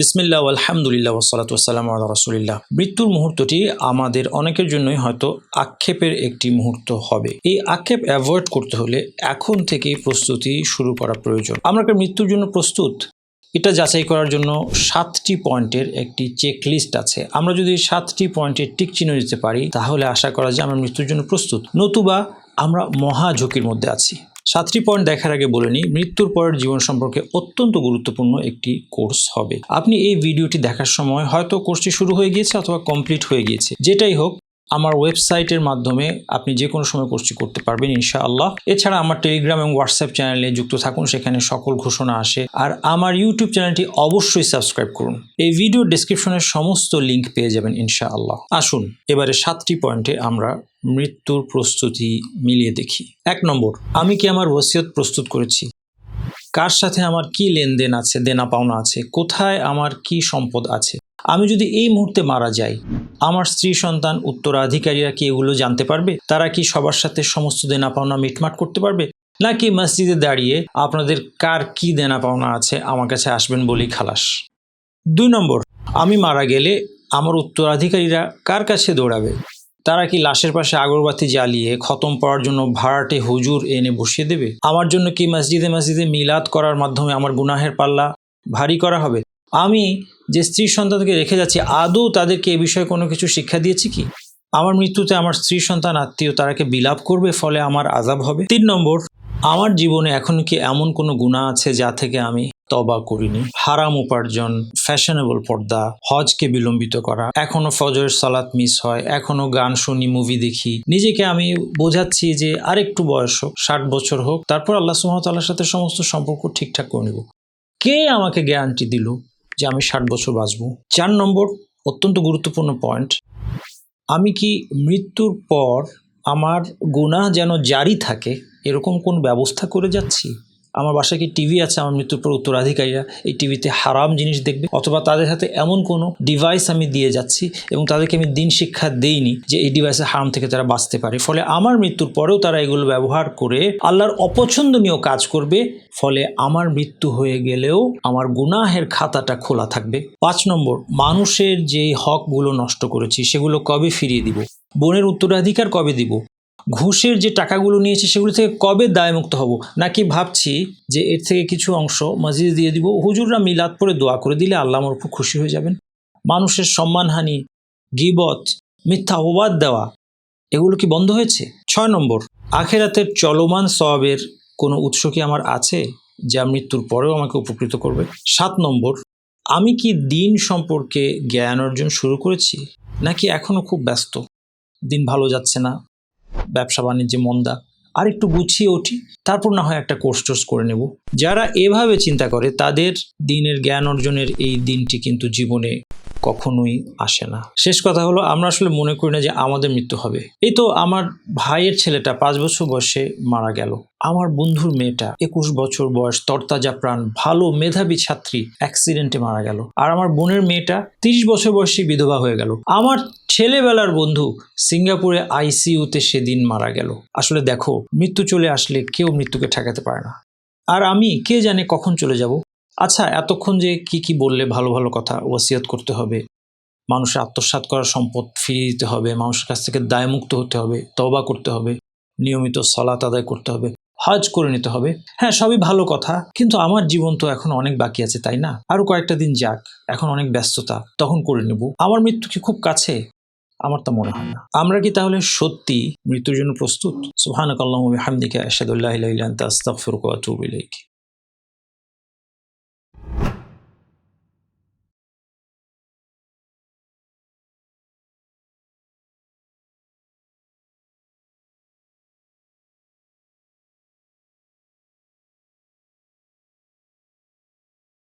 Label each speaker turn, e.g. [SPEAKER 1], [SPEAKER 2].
[SPEAKER 1] বিসমিল্লাহ, আলহামদুলিল্লাহ ওসালাত ওসালাম আল্লাহ রসুলিল্লাহ। মৃত্যুর মুহূর্তটি আমাদের অনেকের জন্যই হয়তো আক্ষেপের একটি মুহূর্ত হবে। এই আক্ষেপ অ্যাভয়েড করতে হলে এখন থেকেই প্রস্তুতি শুরু করা প্রয়োজন। আমরা মৃত্যুর জন্য প্রস্তুত? এটা যাচাই করার জন্য সাতটি পয়েন্টের একটি চেক লিস্ট আছে। আমরা যদি সাতটি পয়েন্টের টিক চিহ্ন দিতে পারি, তাহলে আশা করা যায় আমরা মৃত্যুর জন্য প্রস্তুত। নতুবা আমরা মহা ঝুঁকির মধ্যে আছি। সাতটি পয়েন্ট দেখার আগে বলে নিই, মৃত্যুর পরের জীবন সম্পর্কে অত্যন্ত গুরুত্বপূর্ণ একটি কোর্স হবে। আপনি এই ভিডিওটি দেখার সময় হয়তো কোর্সটি শুরু হয়ে গিয়েছে অথবা কমপ্লিট হয়ে গিয়েছে। যেটাই হোক আমার ওয়েবসাইটের মাধ্যমে আপনি যে কোনো সময় কোর্সটি করতে পারবেন, ইনশাআল্লাহ। এছাড়া আমার টেলিগ্রাম এবং হোয়াটসঅ্যাপ চ্যানেলে যুক্ত থাকুন, সেখানে সকল ঘোষণা আসে। আর আমার ইউটিউব চ্যানেলটি অবশ্যই সাবস্ক্রাইব করুন। এই ভিডিও ডিসক্রিপশনের সমস্ত লিঙ্ক পেয়ে যাবেন, ইনশাআল্লাহ। আসুন, এবারে সাতটি পয়েন্টে আমরা মৃত্যুর প্রস্তুতি মিলিয়ে দেখি। এক নম্বর, আমি কি আমার ওসিয়ত প্রস্তুত করেছি? কার সাথে আমার কি লেনদেন আছে, দেনা পাওনা আছে? কোথায় আমার কি সম্পদ আছে? আমি যদি এই মুহূর্তে মারা যাই আমার স্ত্রী সন্তান উত্তরাধিকারীরা কি এগুলো জানতে পারবে? তারা কি সবার সাথে সমস্ত দেনা পাওনা মিটমাট করতে পারবে? নাকি মসজিদে দাঁড়িয়ে আপনাদের কার কি দেনা পাওনা আছে আমার কাছে আসবেন বলেই খালাস? দুই নম্বর, আমি মারা গেলে আমার উত্তরাধিকারীরা কার কাছে দৌড়াবে? তারা কি লাশের পাশে আগরবাতি জ্বালিয়ে খতম পড়ার জন্য ভাড়াটে হুজুর এনে বসিয়ে দেবে? আমার জন্য কি মসজিদে মসজিদে মিলাদ করার মাধ্যমে আমার গুনাহের পাল্লা ভারী করা হবে? আমি যে স্ত্রী সন্তানকে রেখে যাচ্ছি, আদৌ তাদেরকে এ বিষয়ে কোনো কিছু শিক্ষা দিয়েছি কি? আমার মৃত্যুতে আমার স্ত্রী সন্তান, আত্মীয় তারাকে বিলাপ করবে, ফলে আমার আজাব হবে। তিন নম্বর, আমার জীবনে এখন কি এমন কোনো গুণা আছে যা থেকে আমি তবা করিনি? হারাম উপার্জন ফ্যাশনেবল পর্দা, হজকে বিলম্বিত করা এখনও ফজরের সালাত মিস হয় এখনও গান শুনি মুভি দেখি। নিজেকে আমি বোঝাচ্ছি যে আরেকটু বয়স হোক ষাট বছর হোক, তারপর আল্লাহ সুহামতাল্লার সাথে সমস্ত সম্পর্ক ঠিকঠাক করে নেব। কে আমাকে গ্যারান্টি দিল? যে আমি ষাট বছর বাঁচব। চার নম্বর, অত্যন্ত গুরুত্বপূর্ণ পয়েন্ট আমি কি মৃত্যুর পর আমার গুনাহ যেন জারি থাকে, এরকম কোন ব্যবস্থা করে যাচ্ছি? আমার বাসায় কি টিভি আছে? আমার মৃত্যুর পর উত্তরাধিকারীরা এই টিভিতে হারাম জিনিস দেখবে? অথবা তাদের হাতে এমন কোনো ডিভাইস আমি দিয়ে যাচ্ছি এবং তাদেরকে আমি দিন শিক্ষা দেইনি যে এই ডিভাইসের হারাম থেকে তারা বাঁচতে পারে। ফলে আমার মৃত্যুর পরেও তারা এগুলো ব্যবহার করে আল্লাহর অপছন্দনীয় কাজ করবে। ফলে আমার মৃত্যু হয়ে গেলেও আমার গুনাহের খাতাটা খোলা থাকবে। পাঁচ নম্বর, মানুষের যে হকগুলো নষ্ট করেছি সেগুলো কবে ফিরিয়ে দিব? বোনের উত্তরাধিকার কবে দিব? ঘুষের যে টাকাগুলো নিয়েছি সেগুলো থেকে কবে দায়মুক্ত হব? নাকি ভাবছি যে এর থেকে কিছু অংশ মসজিদে দিয়ে দিব। হুজুররা মিলাদ পরে দোয়া করে দিলে আল্লাহ আমার উপর খুশি হয়ে যাবেন। মানুষের সম্মানহানি, গিবত, মিথ্যা অবাদ দেওয়া, এগুলো কি বন্ধ হয়েছে? ছয় নম্বর, আখেরাতের চলমান সবের কোনো উৎস কি আমার আছে যা মৃত্যুর পরেও আমাকে উপকৃত করবে? সাত নম্বর, আমি কি দিন সম্পর্কে জ্ঞান অর্জন শুরু করেছি নাকি এখনও খুব ব্যস্ত? দিন ভালো যাচ্ছে না ব্যবসা বাণিজ্যে মন্দা। আর একটু গুছিয়ে উঠি, তারপর না হয় একটা কোর্স টোর্স করে নেব। যারা এভাবে চিন্তা করে, তাদের দিনের জ্ঞান অর্জনের এই দিনটি কিন্তু জীবনে কখনোই আসে না। শেষ কথা হলো, আমরা আসলে মনে করি না যে আমাদের মৃত্যু হবে। এই তো আমার ভাইয়ের ছেলেটা পাঁচ বছর বয়সে মারা গেল। আমার বন্ধুর মেয়েটা একুশ বছর বয়স, তরতাজা প্রাণ, ভালো মেধাবী ছাত্রী অ্যাক্সিডেন্টে মারা গেল। আর আমার বোনের মেয়েটা তিরিশ বছর বয়সী বিধবা হয়ে গেল। আমার ছেলেবেলার বন্ধু সিঙ্গাপুরে আইসিইউতে সেদিন মারা গেল। আসলে দেখো, মৃত্যু চলে আসলে কেউ মৃত্যুকে ঠেকাতে পারে না। আর আমি কে জানে কখন চলে যাব? আচ্ছা এতক্ষণ যে কি কি বললে ভালো ভালো কথা, ওয়াসিয়াত করতে হবে, মানুষের আত্মসাৎ করার সম্পদ ফিরিয়ে দিতে হবে, মানুষের কাছ থেকে দায়মুক্ত হতে হবে তবা করতে হবে, নিয়মিত সলাত আদায় করতে হবে, হজ করে নিতে হবে। হ্যাঁ সবই ভালো কথা, কিন্তু আমার জীবন তো এখন অনেক বাকি আছে, তাই না? আরও কয়েকটা দিন যাক, এখন অনেক ব্যস্ততা, তখন করে নেব। আমার মৃত্যু কি খুব কাছে? আমার তা মনে হয় না। আমরা কি তাহলে সত্যি মৃত্যুর জন্য প্রস্তুত? সুহানক আল্লাহ হামদিকে আসাদুল্লাহ আতুবু ইলাইক।